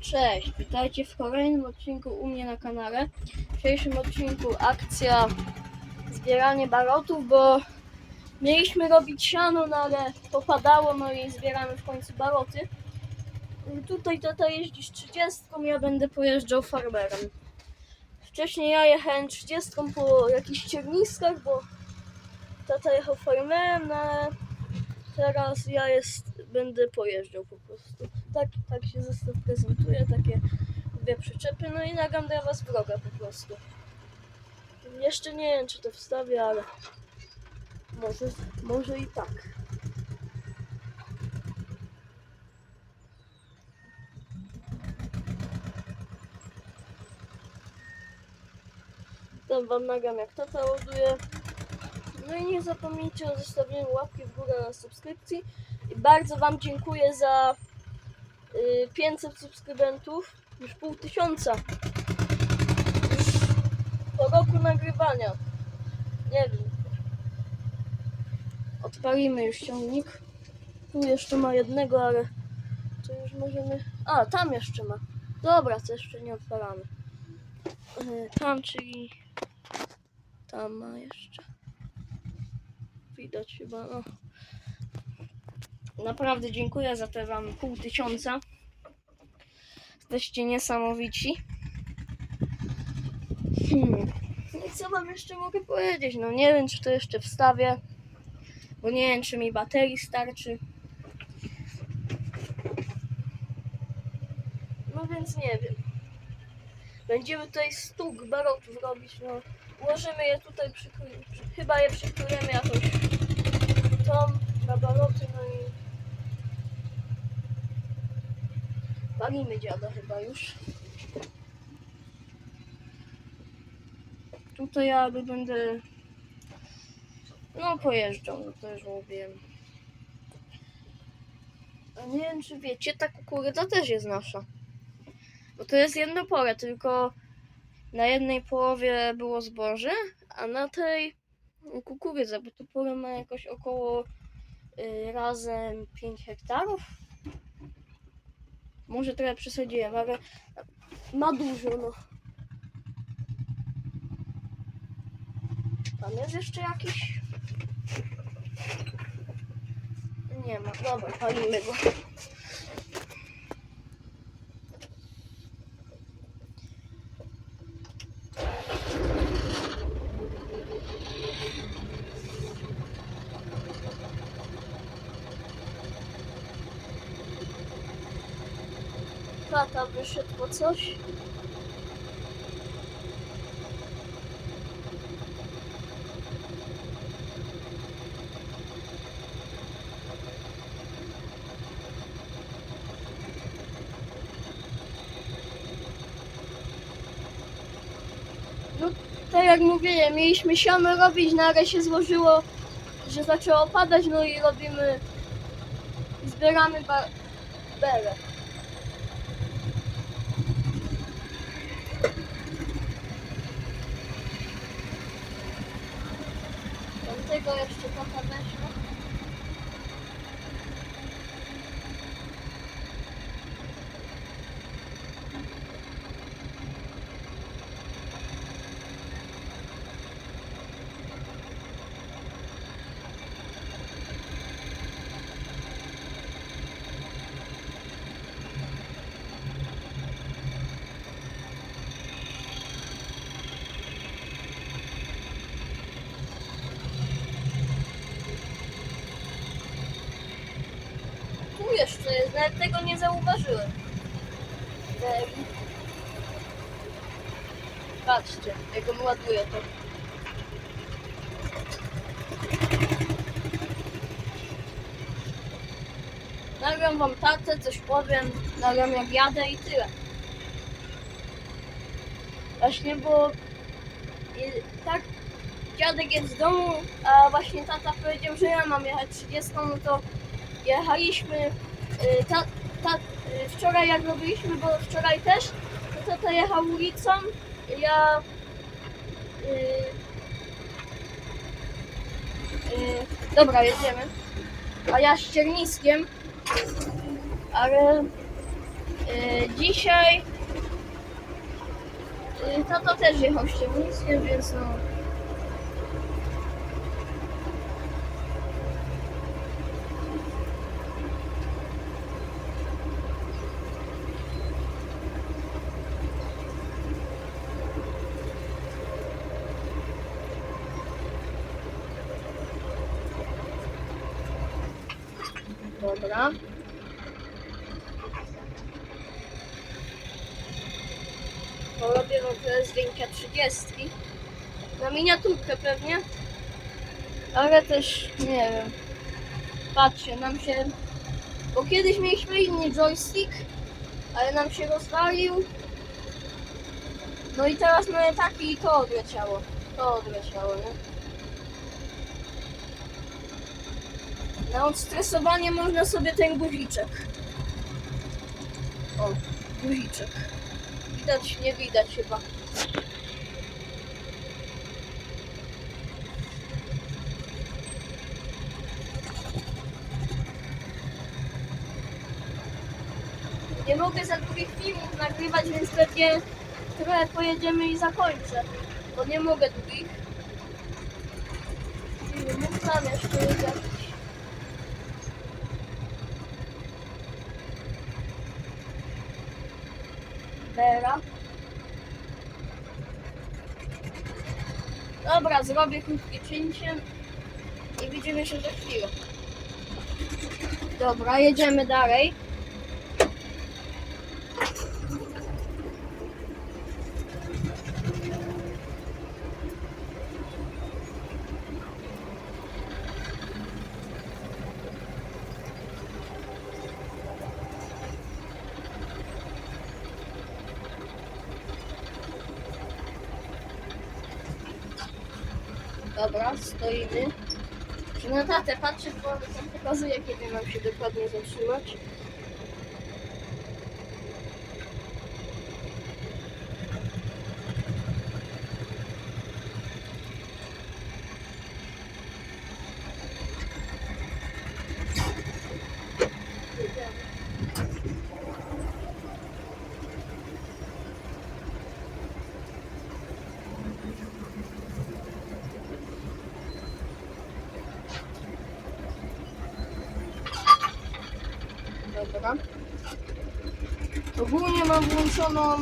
Cześć, witajcie w kolejnym odcinku u mnie na kanale. W dzisiejszym odcinku akcja zbieranie balotów, bo mieliśmy robić siano, no ale popadało, no i zbieramy w końcu baloty. Y, Tutaj tata jeździ z 30, ja będę pojeżdżał farmerem. Wcześniej ja jechałem 30 po jakichś cierniskach, bo tata jechał farmerem, no ale teraz ja jest, będę pojeżdżał po prostu. Tak, tak się zestaw prezentuje, takie dwie przyczepy, no i nagram dla was vloga po prostu. Jeszcze nie wiem, czy to wstawię, ale może, może i tak. Tam wam nagram jak tata ładuje. No i nie zapomnijcie o zostawieniu łapki w górę na subskrypcji. I bardzo wam dziękuję za 500 subskrybentów. Już pół tysiąca. Już po roku nagrywania. Nie wiem. Odpalimy już ciągnik. Tu jeszcze ma jednego, ale to już możemy... A, tam jeszcze ma. Dobra, to jeszcze nie odpalamy. Y, Tam, czyli... Tam ma jeszcze. Widać chyba, no. Naprawdę dziękuję za te wam pół tysiąca. Jesteście niesamowici. Hmm. No i co wam jeszcze mogę powiedzieć? No nie wiem, czy to jeszcze wstawię. Bo nie wiem, czy mi baterii starczy. No więc nie wiem. Będziemy tutaj stuk barotów robić, no. Ułożymy je tutaj, przy- chyba je przykryjemy jakoś tą na baloty, no i palimy dziada chyba już. Tutaj ja będę no pojeżdżał, no to już mówiłem. A nie wiem czy wiecie, ta kukurydza też jest nasza. Bo to jest jedno pole, tylko na jednej połowie było zboże, a na tej kukurydza, bo to pole ma jakoś około y, razem 5 hektarów. Może trochę przesadziłem, ale ma dużo, no. Tam jest jeszcze jakiś? Nie ma. Dobra, palimy go. Tata coś. No, tak jak mówiłem, mieliśmy siano robić, ale się złożyło, że zaczęło padać, no i robimy, zbieramy belę. Tamtego jeszcze trochę weszło. Tu jeszcze jest, nawet tego nie zauważyłem. Patrzcie, jak on ładuje to. Nagram wam tatę, coś powiem, nagram jak jadę i tyle. Właśnie, bo tak dziadek jest w domu, a właśnie tata powiedział, że ja mam jechać 30, no to jechaliśmy y, ta, ta, y, wczoraj jak robiliśmy, bo wczoraj też to tata jechał ulicą, ja y, y, dobra jedziemy, a ja ścierniskiem, ale y, dzisiaj y, tato też jechał ścierniskiem, więc no Dobra. Porobię wam teraz zdjęcia 30. Na miniaturkę pewnie. Ale też nie wiem. Patrzcie, nam się. Bo kiedyś mieliśmy inny joystick, ale nam się rozwalił. No i teraz mamy taki i to odleciało. To odleciało, nie? Na odstresowanie można sobie ten guziczek. O, guziczek. Widać, nie widać chyba. Nie mogę za długich filmów nagrywać, więc pewnie trochę pojedziemy i zakończę. Bo nie mogę długich. Filmów tam jeszcze jest jakiś. Bera. Dobra, zrobię krótkie cięcie i widzimy się za chwilę. Dobra, jedziemy dalej. Dobra, stoimy. Na tatę patrzę, bo pokazuje, kiedy mam się dokładnie zatrzymać. Dobra. Ogólnie mam włączoną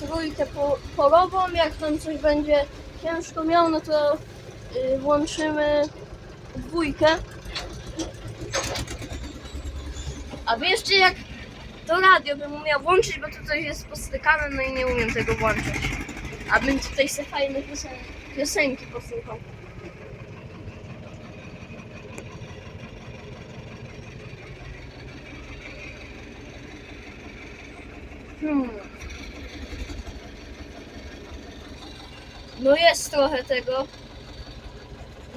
trójkę po, porową. Jak tam coś będzie ciężko miał, no to y, włączymy dwójkę. A wieszcie jak to radio bym umiał włączyć, bo tu coś jest postykane, no i nie umiem tego włączyć. Abym tutaj sobie fajne piosen piosenki posłuchał. Hmm. No jest trochę tego.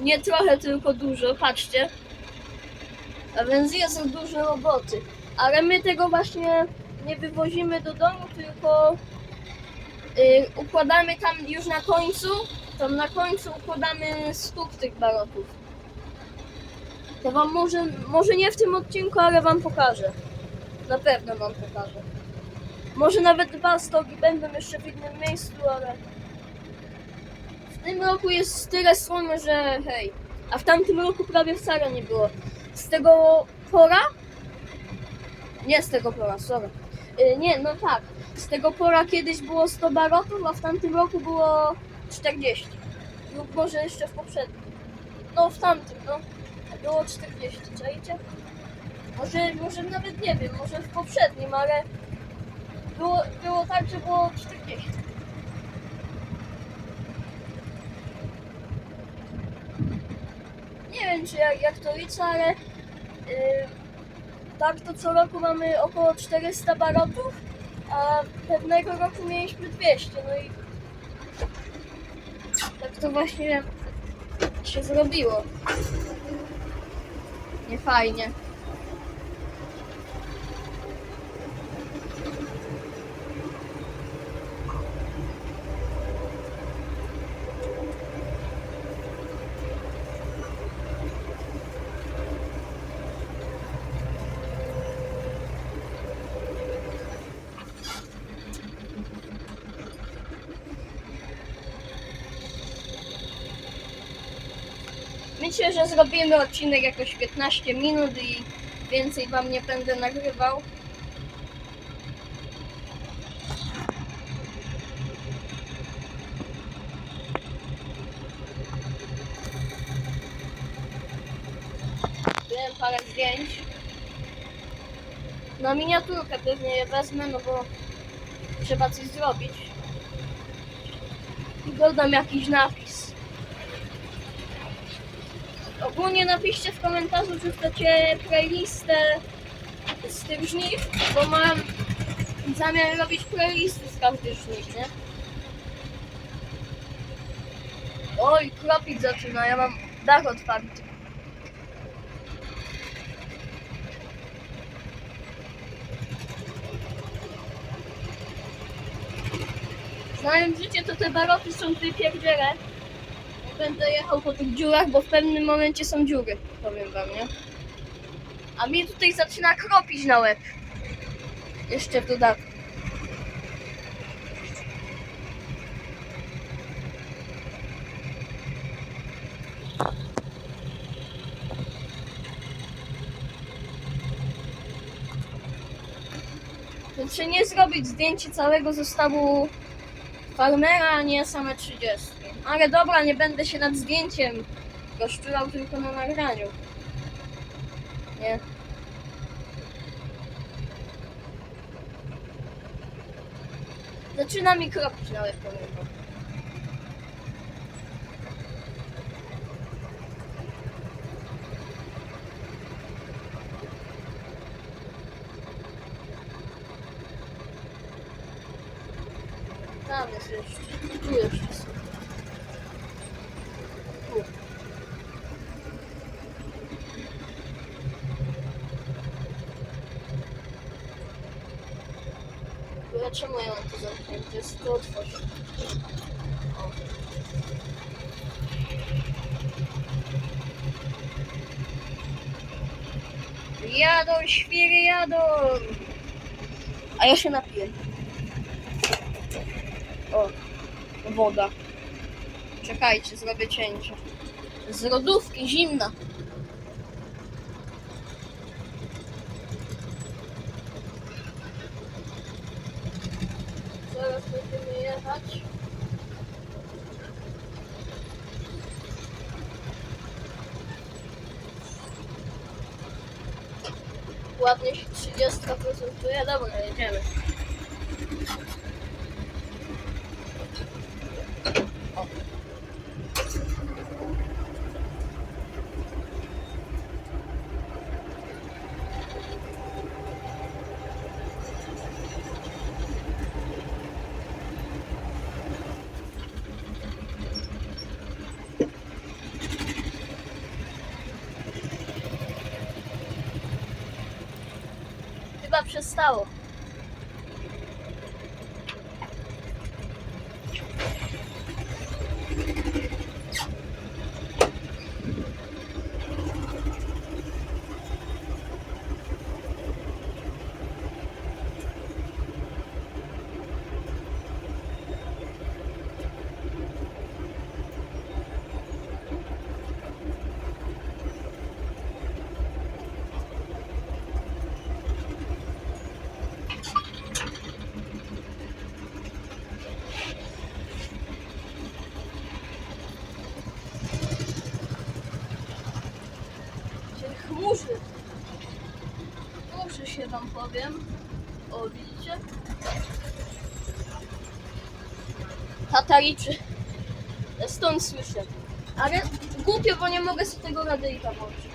Nie trochę, tylko dużo, patrzcie. A więc jest dużo roboty. Ale my tego właśnie nie wywozimy do domu, tylko y, układamy tam już na końcu. Tam na końcu układamy stóp tych barotów. To wam może, może nie w tym odcinku, ale wam pokażę. Na pewno wam pokażę. Może nawet dwa stogi będą jeszcze w innym miejscu, ale w tym roku jest tyle słomy, że hej. A w tamtym roku prawie wcale nie było. Z tego pora? Nie z tego pora, sorry. Y, nie, no tak. Z tego pora kiedyś było 100 barotów, a w tamtym roku było 40. Lub może jeszcze w poprzednim. No w tamtym, no. Było 40, czajcie? Może, może nawet nie wiem, może w poprzednim, ale było, było tak, że było 40. Nie wiem, czy jak, jak to liczę, ale yy, tak to co roku mamy około 400 barotów, a pewnego roku mieliśmy 200, no i tak to właśnie się zrobiło. Nie fajnie. Że zrobimy odcinek jakoś 15 minut i więcej wam nie będę nagrywał. Wziąłem parę zdjęć. Na miniaturkę pewnie je wezmę, no bo trzeba coś zrobić. I dodam jakiś napis. Ogólnie napiszcie w komentarzu, czy chcecie playlistę z tych żniw, bo mam zamiar robić playlisty z każdych żniw, nie? Oj, kropić zaczyna, ja mam dach otwarty. Znając życie, to te baroty są wypierdziele. Będę jechał po tych dziurach, bo w pewnym momencie są dziury, powiem wam, nie? A mnie tutaj zaczyna kropić na łeb. Jeszcze w dodatku. Czy nie zrobić zdjęcie całego zestawu farmera, a nie same 30. Ale dobra, nie będę się nad zdjęciem rozczulał tylko na nagraniu. Nie. Zaczyna mi kropić na łeb, powiem wam. Tam jest jeszcze. Tu jeszcze są. Tu. Ale czemu ja mam to zamknięte? Jest to otworzyć. O. Jadą, świry jadą! A ja się napiję. O, woda. Czekajcie, zrobię cięcie. Z lodówki, zimna. Jechać. Ładnie się 30 prezentuje. Dobra, jedziemy. Chyba przestało. Powiem. O, widzicie? Tata liczy. Stąd słyszę. Ale głupio, bo nie mogę sobie tego radyjka włączyć.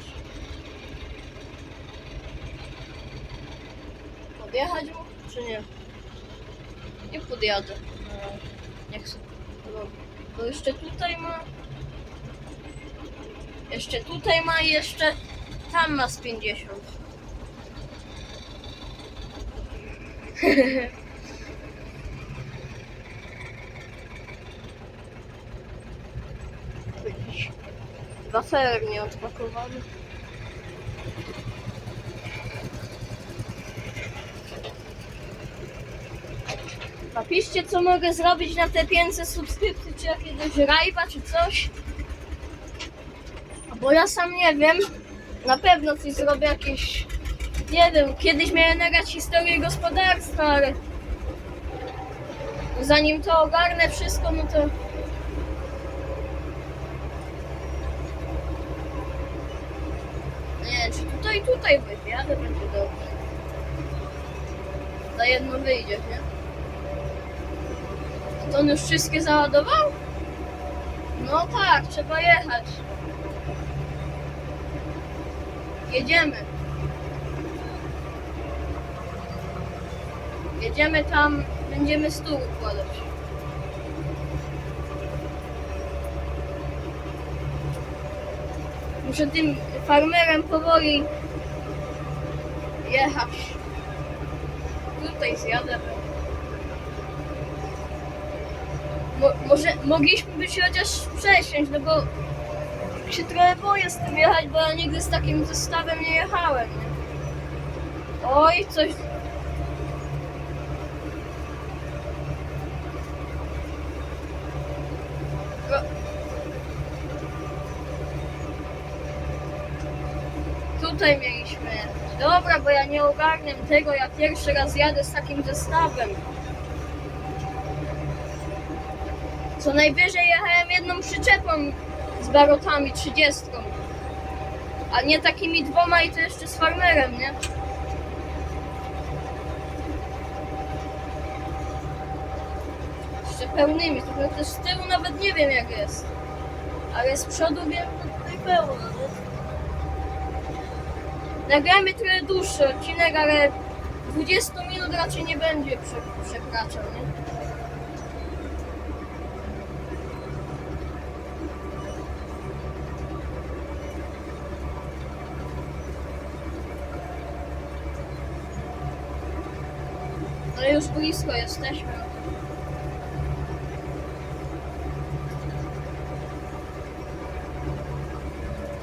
Podjechać mu, czy nie? Nie podjadę. No, Nie chcę. Bo, bo jeszcze tutaj ma... Jeszcze tutaj ma i jeszcze tam ma z 50. Jakiś wafelek nieodpakowany. Napiszcie co mogę zrobić na te 500 subskrypcji, czy jakiegoś rajwa, czy coś. Bo ja sam nie wiem, na pewno coś zrobię jakieś, nie wiem, kiedyś miałem nagrać historię gospodarstwa, ale zanim to ogarnę wszystko, no to nie czy tutaj, tutaj wyjadę, będzie dobrze. Za jedno wyjdzie, nie? To on już wszystkie załadował? No tak, trzeba jechać. Jedziemy. Jedziemy tam, będziemy stół układać. Muszę tym farmerem powoli jechać. Tutaj zjadę. Mo, może mogliśmy być chociaż przesiąść, no bo się trochę boję z tym jechać, bo ja nigdy z takim zestawem nie jechałem. Nie? Oj, coś. Ro- Tutaj mieliśmy. Dobra, bo ja nie ogarniam tego, ja pierwszy raz jadę z takim zestawem. Co najwyżej jechałem jedną przyczepą z barotami 30. A nie takimi dwoma i to jeszcze z farmerem, nie? Jeszcze pełnymi, trochę też z tyłu nawet nie wiem jak jest. Ale z przodu wiem, że tutaj pełno? Nagramy trochę dłuższy odcinek, ale 20 minut raczej nie będzie prze, przekraczał, nie? Ale już blisko jesteśmy.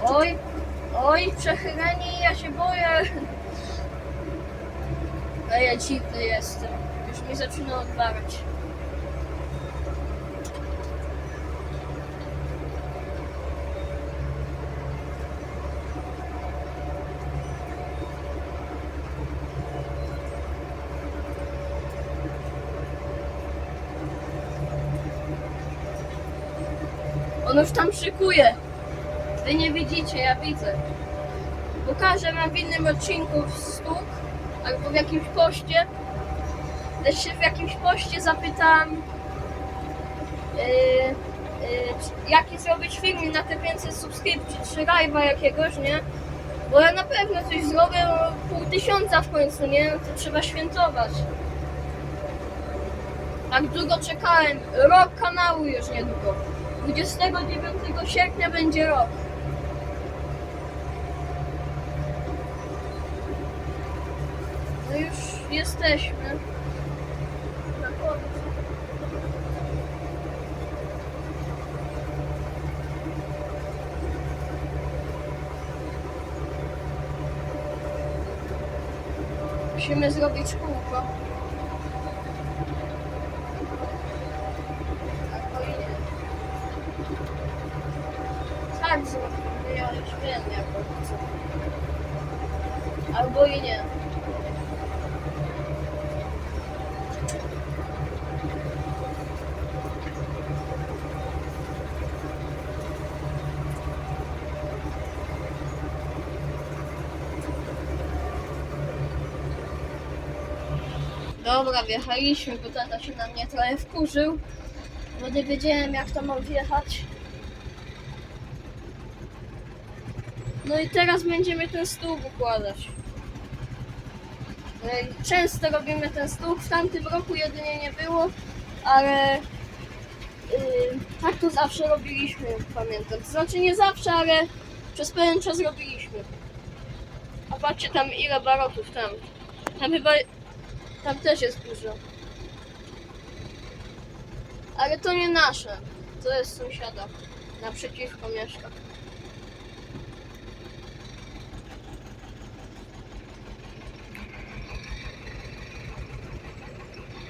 Oj, oj, przechyleni, ja się boję. A ja dziwny jestem. Już mi zaczyna odbarać. On już tam szykuje. Nie widzicie, ja widzę. Pokażę wam w innym odcinku stóp albo w jakimś poście. Też się w jakimś poście zapytam, yy, yy, jaki zrobić film na te 500 subskrypcji, czy live'a jakiegoś, nie? Bo ja na pewno coś zrobię, no, pół tysiąca w końcu, nie? To trzeba świętować. Tak długo czekałem, rok kanału już niedługo. 29 sierpnia będzie rok. No już jesteśmy. Na końcu. Musimy zrobić kółko. Tak zrobimy, ale chcę. Albo i nie. Dobra, wjechaliśmy, bo tata się na mnie trochę wkurzył, bo nie wiedziałem jak to mam wjechać. No i teraz będziemy ten stół układać. E, Często robimy ten stół, w tamtym roku jedynie nie było, ale yy, tak to zawsze robiliśmy, pamiętam. Znaczy nie zawsze, ale przez pewien czas robiliśmy. A patrzcie tam ile barotów tam. Tam chyba, tam też jest dużo. Ale to nie nasze, to jest sąsiada. Naprzeciwko mieszka.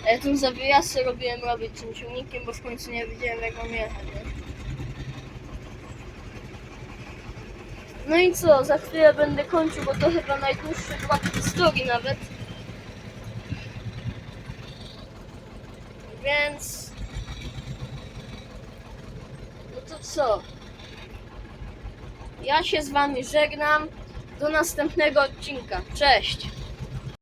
A Ja tu za wyjazd robiłem robić tym ciągnikiem, bo w końcu nie wiedziałem jak mam jechać. No i co, za chwilę będę kończył, bo to chyba najdłuższy w historii nawet. Więc... No to co? Ja się z wami żegnam. Do następnego odcinka. Cześć!